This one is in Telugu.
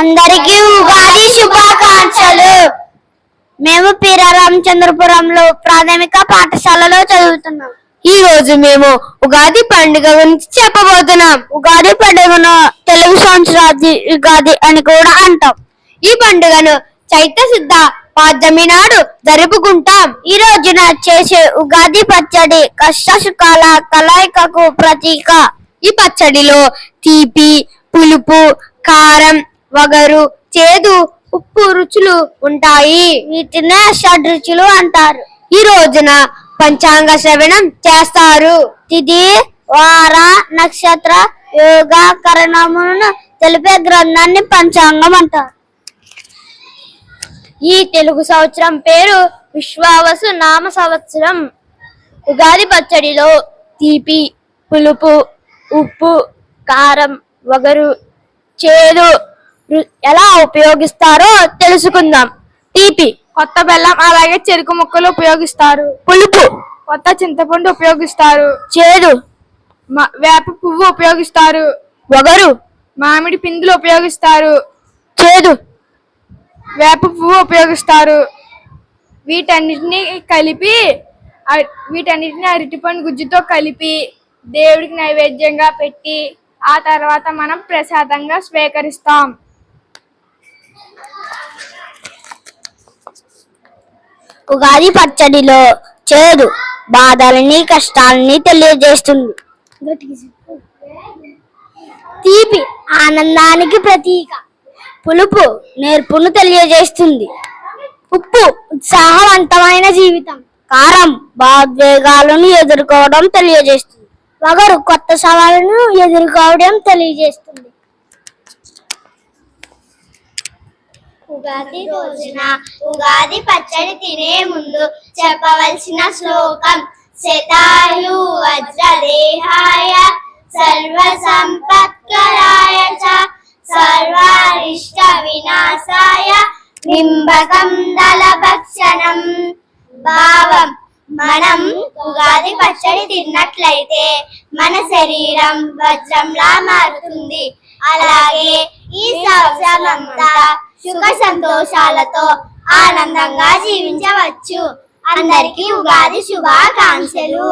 అందరికీ ఉగాది శుభాకాంక్షలు. మేము పీర రామచంద్రపురంలో ప్రాథమిక పాఠశాలలో చదువుతున్నాం. ఈ రోజు మేము ఉగాది పండుగ గురించి చెప్పబోతున్నాం. ఉగాది పండుగను తెలుగు సంవత్సరాది ఉగాది అని కూడా అంటాం. ఈ పండుగను చైత్ర శుద్ధ పాడ్యమి నాడు జరుపుకుంటాం. ఈ రోజున చేసే ఉగాది పచ్చడి కష్ట సుఖాల కలయికకు ప్రతీక. ఈ పచ్చడిలో తీపి పులుపు కారం వగరు చేదు ఉప్పు రుచులు ఉంటాయి. వీటినే షడ్రుచులు అంటారు. ఈ రోజున పంచాంగ శ్రవణం చేస్తారు. తిది వార నక్షత్ర యోగకరణములను తెలిపే గ్రంథాన్ని పంచాంగం అంటారు. ఈ తెలుగు సంవత్సరం పేరు విశ్వావసు నామ సంవత్సరం. ఉగాది పచ్చడిలో తీపి పులుపు ఉప్పు కారం వగరు చేదు ఎలా ఉపయోగిస్తారో తెలుసుకుందాం. తీపి. కొత్త బెల్లం అలాగే చెరుకు ముక్కలు ఉపయోగిస్తారు. పులుపు. కొత్త చింతపండు ఉపయోగిస్తారు. చేదు. వేప పువ్వు ఉపయోగిస్తారు. వగరు. మామిడి పిందులు ఉపయోగిస్తారు. చేదు. వేప పువ్వు ఉపయోగిస్తారు. వీటన్నిటిని కలిపి వీటన్నిటిని అరటిపండు గుజ్జుతో కలిపి దేవుడికి నైవేద్యంగా పెట్టి ఆ తర్వాత మనం ప్రసాదంగా స్వీకరిస్తాం. ఉగాది పచ్చడిలో చేదు బాధల్ని కష్టాలని తెలియజేస్తుంది. తీపి ఆనందానికి ప్రతీక. పులుపు నేర్పును తెలియజేస్తుంది. ఉప్పు ఉత్సాహవంతమైన జీవితం. కారం భావోద్వేగాలను ఎదుర్కోవడం తెలియజేస్తుంది. ఒకరు కొత్త సవాళ్ళను ఎదుర్కోవడం తెలియజేస్తుంది. ఉగాది రోజున ఉగాది పచ్చడి తినే ముందు చెప్పవలసిన శ్లోకం శతాయు వజ్రదేహాయ సర్వ సంపత్కరాయ చ సర్వారిష్ట వినాశాయ నింబకం దళభక్షణం. భావం మనం ఉగాది పచ్చడి తిన్నట్లయితే మన శరీరం వజ్రంలా మారుతుంది. అలాగే ఈ సంవత్సరం అంతా సుఖ సంతోషాలతో ఆనందంగా జీవించవచ్చు. అందరికీ ఉగాది శుభాకాంక్షలు.